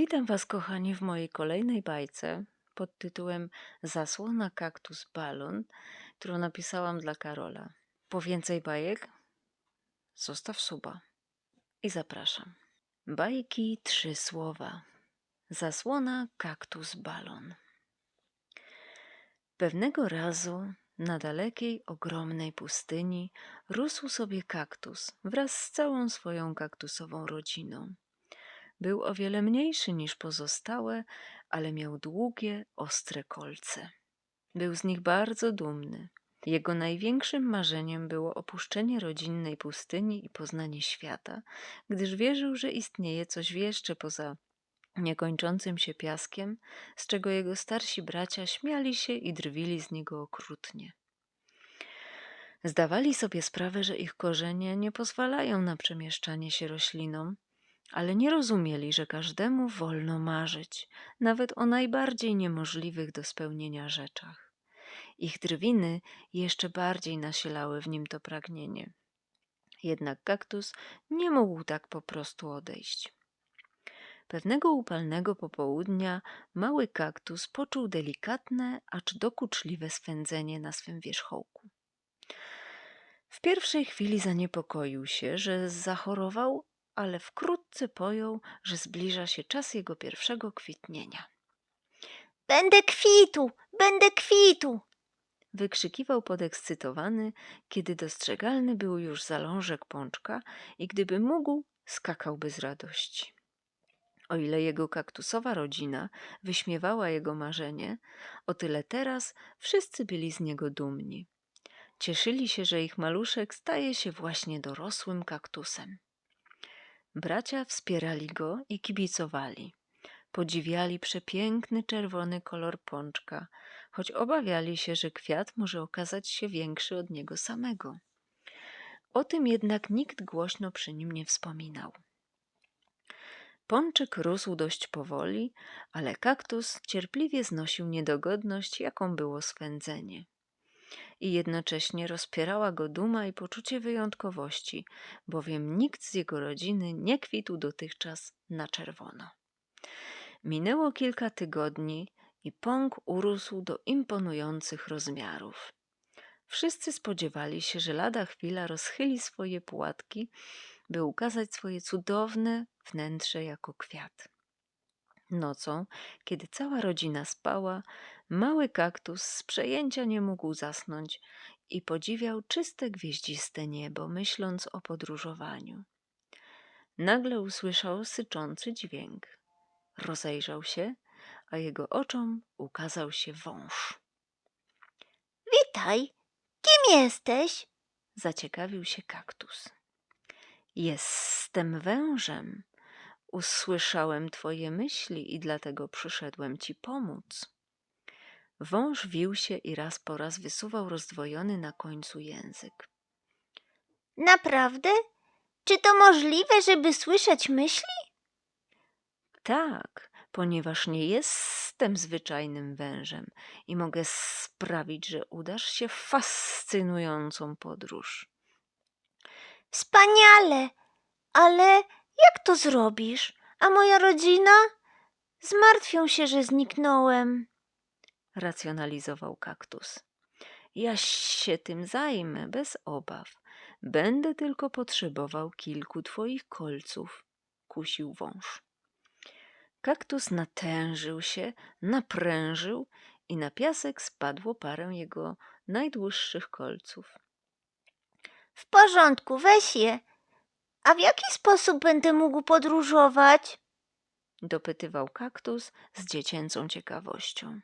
Witam Was, kochani, w mojej kolejnej bajce pod tytułem Zasłona kaktus balon, którą napisałam dla Karola. Po więcej bajek zostaw suba i zapraszam. Bajki trzy słowa. Zasłona kaktus balon. Pewnego razu na dalekiej, ogromnej pustyni rósł sobie kaktus wraz z całą swoją kaktusową rodziną. Był o wiele mniejszy niż pozostałe, ale miał długie, ostre kolce. Był z nich bardzo dumny. Jego największym marzeniem było opuszczenie rodzinnej pustyni i poznanie świata, gdyż wierzył, że istnieje coś jeszcze poza niekończącym się piaskiem, z czego jego starsi bracia śmiali się i drwili z niego okrutnie. Zdawali sobie sprawę, że ich korzenie nie pozwalają na przemieszczanie się roślinom, ale nie rozumieli, że każdemu wolno marzyć, nawet o najbardziej niemożliwych do spełnienia rzeczach. Ich drwiny jeszcze bardziej nasilały w nim to pragnienie. Jednak kaktus nie mógł tak po prostu odejść. Pewnego upalnego popołudnia mały kaktus poczuł delikatne, acz dokuczliwe swędzenie na swym wierzchołku. W pierwszej chwili zaniepokoił się, że zachorował, ale wkrótce pojął, że zbliża się czas jego pierwszego kwitnienia. Będę kwitł, będę kwitł. Wykrzykiwał podekscytowany, kiedy dostrzegalny był już zalążek pączka i gdyby mógł, skakałby z radości. O ile jego kaktusowa rodzina wyśmiewała jego marzenie, o tyle teraz wszyscy byli z niego dumni. Cieszyli się, że ich maluszek staje się właśnie dorosłym kaktusem. Bracia wspierali go i kibicowali. Podziwiali przepiękny czerwony kolor pączka, choć obawiali się, że kwiat może okazać się większy od niego samego. O tym jednak nikt głośno przy nim nie wspominał. Pączek rósł dość powoli, ale kaktus cierpliwie znosił niedogodność, jaką było swędzenie. I jednocześnie rozpierała go duma i poczucie wyjątkowości, bowiem nikt z jego rodziny nie kwitł dotychczas na czerwono. Minęło kilka tygodni i pąk urósł do imponujących rozmiarów. Wszyscy spodziewali się, że lada chwila rozchyli swoje płatki, by ukazać swoje cudowne wnętrze jako kwiat. Nocą, kiedy cała rodzina spała, mały kaktus z przejęcia nie mógł zasnąć i podziwiał czyste gwieździste niebo, myśląc o podróżowaniu. Nagle usłyszał syczący dźwięk. Rozejrzał się, a jego oczom ukazał się wąż. Witaj, kim jesteś? Zaciekawił się kaktus. Jestem wężem. Usłyszałem twoje myśli i dlatego przyszedłem ci pomóc. Wąż wił się i raz po raz wysuwał rozdwojony na końcu język. Naprawdę? Czy to możliwe, żeby słyszeć myśli? Tak, ponieważ nie jestem zwyczajnym wężem i mogę sprawić, że udasz się w fascynującą podróż. Wspaniale, ale jak to zrobisz? A moja rodzina? Zmartwią się, że zniknąłem. Racjonalizował kaktus. Ja się tym zajmę bez obaw. Będę tylko potrzebował kilku twoich kolców, kusił wąż. Kaktus natężył się, naprężył i na piasek spadło parę jego najdłuższych kolców. W porządku, weź je. A w jaki sposób będę mógł podróżować? Dopytywał kaktus z dziecięcą ciekawością.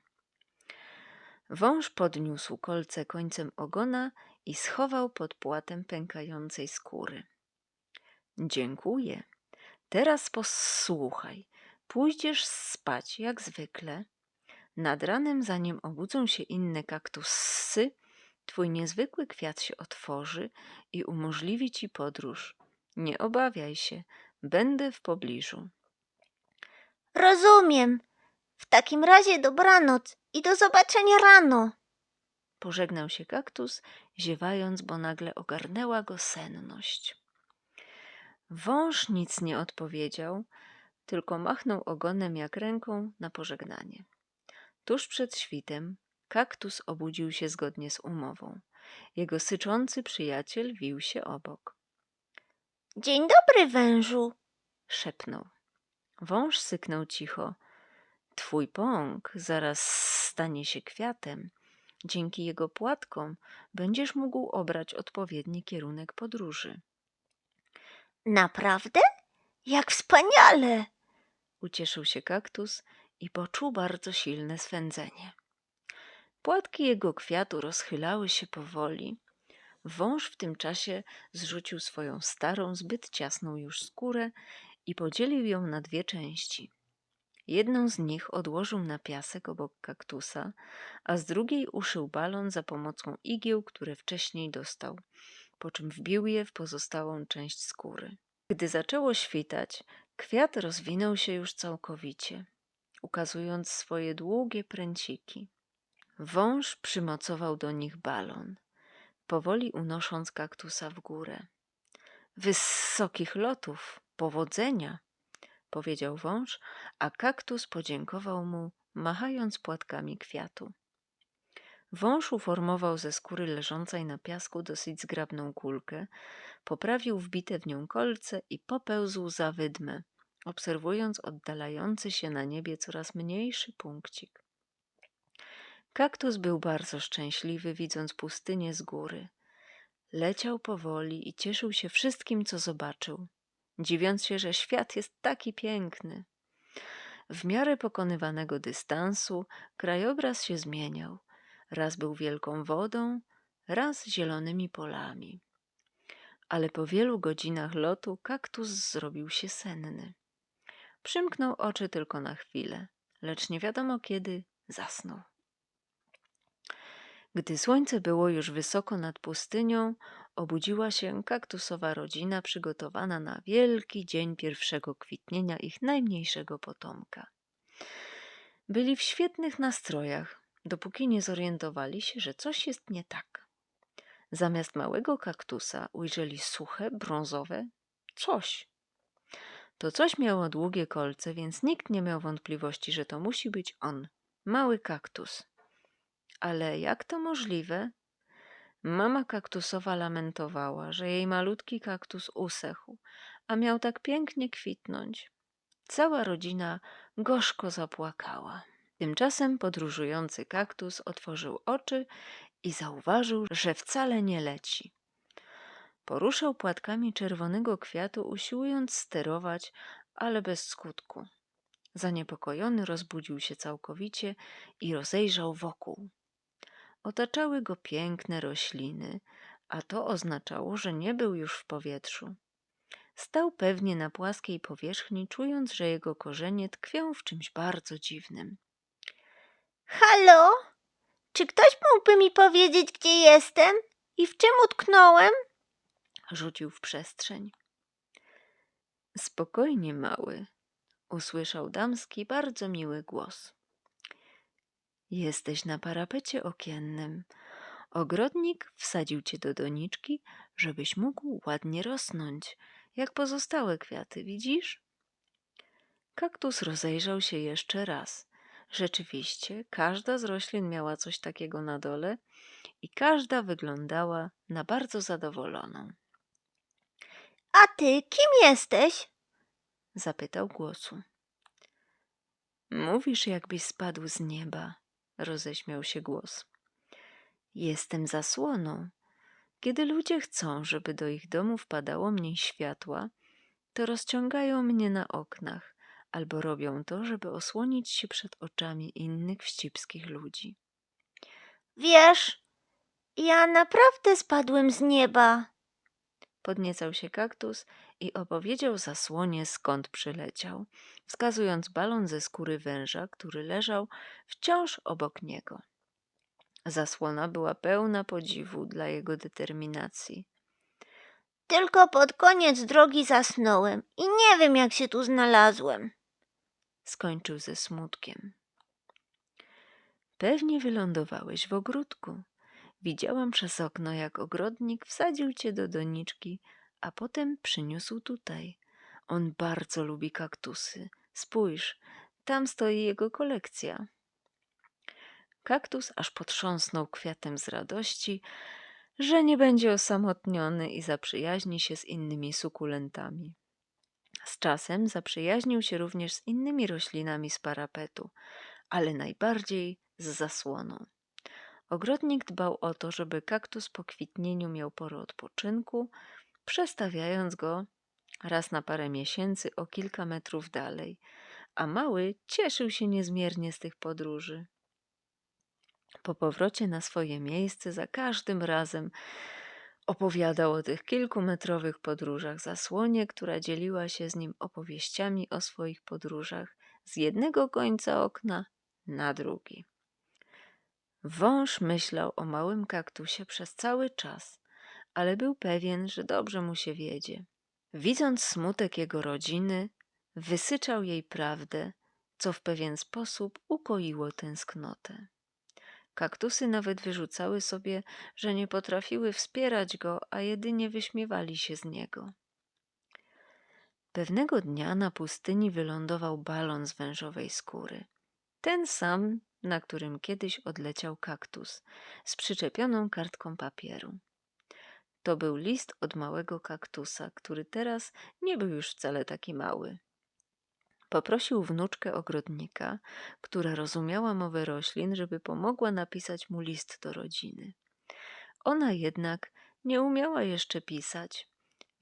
Wąż podniósł kolce końcem ogona i schował pod płatem pękającej skóry. Dziękuję. Teraz posłuchaj. Pójdziesz spać jak zwykle. Nad ranem, zanim obudzą się inne kaktusy, twój niezwykły kwiat się otworzy i umożliwi ci podróż. Nie obawiaj się, będę w pobliżu. Rozumiem. W takim razie dobranoc i do zobaczenia rano. Pożegnał się kaktus, ziewając, bo nagle ogarnęła go senność. Wąż nic nie odpowiedział, tylko machnął ogonem jak ręką na pożegnanie. Tuż przed świtem kaktus obudził się zgodnie z umową. Jego syczący przyjaciel wił się obok. Dzień dobry, wężu. Szepnął. Wąż syknął cicho. Twój pąk zaraz stanie się kwiatem. Dzięki jego płatkom będziesz mógł obrać odpowiedni kierunek podróży. Naprawdę? Jak wspaniale! Ucieszył się kaktus i poczuł bardzo silne swędzenie. Płatki jego kwiatu rozchylały się powoli. Wąż w tym czasie zrzucił swoją starą, zbyt ciasną już skórę i podzielił ją na dwie części. Jedną z nich odłożył na piasek obok kaktusa, a z drugiej uszył balon za pomocą igieł, które wcześniej dostał, po czym wbił je w pozostałą część skóry. Gdy zaczęło świtać, kwiat rozwinął się już całkowicie, ukazując swoje długie pręciki. Wąż przymocował do nich balon, powoli unosząc kaktusa w górę. Wysokich lotów, powodzenia, powiedział wąż, a kaktus podziękował mu, machając płatkami kwiatu. Wąż uformował ze skóry leżącej na piasku dosyć zgrabną kulkę, poprawił wbite w nią kolce i popełzł za wydmę, obserwując oddalający się na niebie coraz mniejszy punkcik. Kaktus był bardzo szczęśliwy, widząc pustynię z góry. Leciał powoli i cieszył się wszystkim, co zobaczył, dziwiąc się, że świat jest taki piękny. W miarę pokonywanego dystansu krajobraz się zmieniał. Raz był wielką wodą, raz zielonymi polami. Ale po wielu godzinach lotu kaktus zrobił się senny. Przymknął oczy tylko na chwilę, lecz nie wiadomo kiedy zasnął. Gdy słońce było już wysoko nad pustynią, obudziła się kaktusowa rodzina przygotowana na wielki dzień pierwszego kwitnienia ich najmniejszego potomka. Byli w świetnych nastrojach, dopóki nie zorientowali się, że coś jest nie tak. Zamiast małego kaktusa ujrzeli suche, brązowe coś. To coś miało długie kolce, więc nikt nie miał wątpliwości, że to musi być on, mały kaktus. Ale jak to możliwe? Mama kaktusowa lamentowała, że jej malutki kaktus usechł, a miał tak pięknie kwitnąć. Cała rodzina gorzko zapłakała. Tymczasem podróżujący kaktus otworzył oczy i zauważył, że wcale nie leci. Poruszał płatkami czerwonego kwiatu, usiłując sterować, ale bez skutku. Zaniepokojony rozbudził się całkowicie i rozejrzał wokół. Otaczały go piękne rośliny, a to oznaczało, że nie był już w powietrzu. Stał pewnie na płaskiej powierzchni, czując, że jego korzenie tkwią w czymś bardzo dziwnym. Halo? Czy ktoś mógłby mi powiedzieć, gdzie jestem i w czym utknąłem? Rzucił w przestrzeń. Spokojnie, mały, usłyszał damski, bardzo miły głos. Jesteś na parapecie okiennym. Ogrodnik wsadził cię do doniczki, żebyś mógł ładnie rosnąć, jak pozostałe kwiaty, widzisz? Kaktus rozejrzał się jeszcze raz. Rzeczywiście, każda z roślin miała coś takiego na dole i każda wyglądała na bardzo zadowoloną. A ty kim jesteś? Zapytał głosu. Mówisz, jakbyś spadł z nieba, roześmiał się głos. Jestem zasłoną. Kiedy ludzie chcą, żeby do ich domu wpadało mniej światła, to rozciągają mnie na oknach albo robią to, żeby osłonić się przed oczami innych wścibskich ludzi. Wiesz, ja naprawdę spadłem z nieba. Podniecał się kaktus i opowiedział zasłonie, skąd przyleciał, wskazując balon ze skóry węża, który leżał wciąż obok niego. Zasłona była pełna podziwu dla jego determinacji. Tylko pod koniec drogi zasnąłem i nie wiem, jak się tu znalazłem. Skończył ze smutkiem. Pewnie wylądowałeś w ogródku. Widziałam przez okno, jak ogrodnik wsadził cię do doniczki, a potem przyniósł tutaj. On bardzo lubi kaktusy. Spójrz, tam stoi jego kolekcja. Kaktus aż potrząsnął kwiatem z radości, że nie będzie osamotniony i zaprzyjaźni się z innymi sukulentami. Z czasem zaprzyjaźnił się również z innymi roślinami z parapetu, ale najbardziej z zasłoną. Ogrodnik dbał o to, żeby kaktus po kwitnieniu miał porę odpoczynku, przestawiając go raz na parę miesięcy o kilka metrów dalej, a mały cieszył się niezmiernie z tych podróży. Po powrocie na swoje miejsce za każdym razem opowiadał o tych kilkumetrowych podróżach zasłonie, która dzieliła się z nim opowieściami o swoich podróżach z jednego końca okna na drugi. Wąż myślał o małym kaktusie przez cały czas, ale był pewien, że dobrze mu się wiedzie. Widząc smutek jego rodziny, wysyczał jej prawdę, co w pewien sposób ukoiło tęsknotę. Kaktusy nawet wyrzucały sobie, że nie potrafiły wspierać go, a jedynie wyśmiewali się z niego. Pewnego dnia na pustyni wylądował balon z wężowej skóry. Ten sam, na którym kiedyś odleciał kaktus, z przyczepioną kartką papieru. To był list od małego kaktusa, który teraz nie był już wcale taki mały. Poprosił wnuczkę ogrodnika, która rozumiała mowę roślin, żeby pomogła napisać mu list do rodziny. Ona jednak nie umiała jeszcze pisać,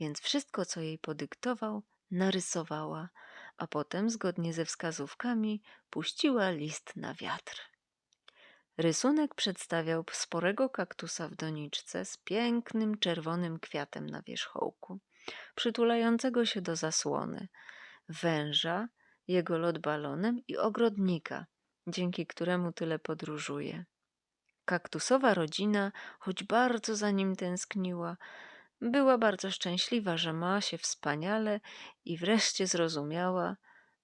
więc wszystko, co jej podyktował, narysowała, a potem, zgodnie ze wskazówkami, puściła list na wiatr. Rysunek przedstawiał sporego kaktusa w doniczce z pięknym czerwonym kwiatem na wierzchołku, przytulającego się do zasłony, węża, jego lot balonem i ogrodnika, dzięki któremu tyle podróżuje. Kaktusowa rodzina, choć bardzo za nim tęskniła, była bardzo szczęśliwa, że ma się wspaniale i wreszcie zrozumiała,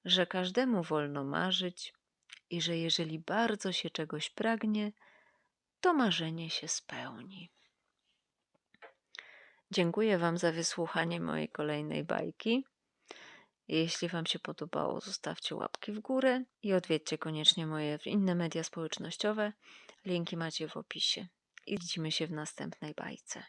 że każdemu wolno marzyć i że jeżeli bardzo się czegoś pragnie, to marzenie się spełni. Dziękuję Wam za wysłuchanie mojej kolejnej bajki. Jeśli Wam się podobało, zostawcie łapki w górę i odwiedźcie koniecznie moje inne media społecznościowe. Linki macie w opisie. I widzimy się w następnej bajce.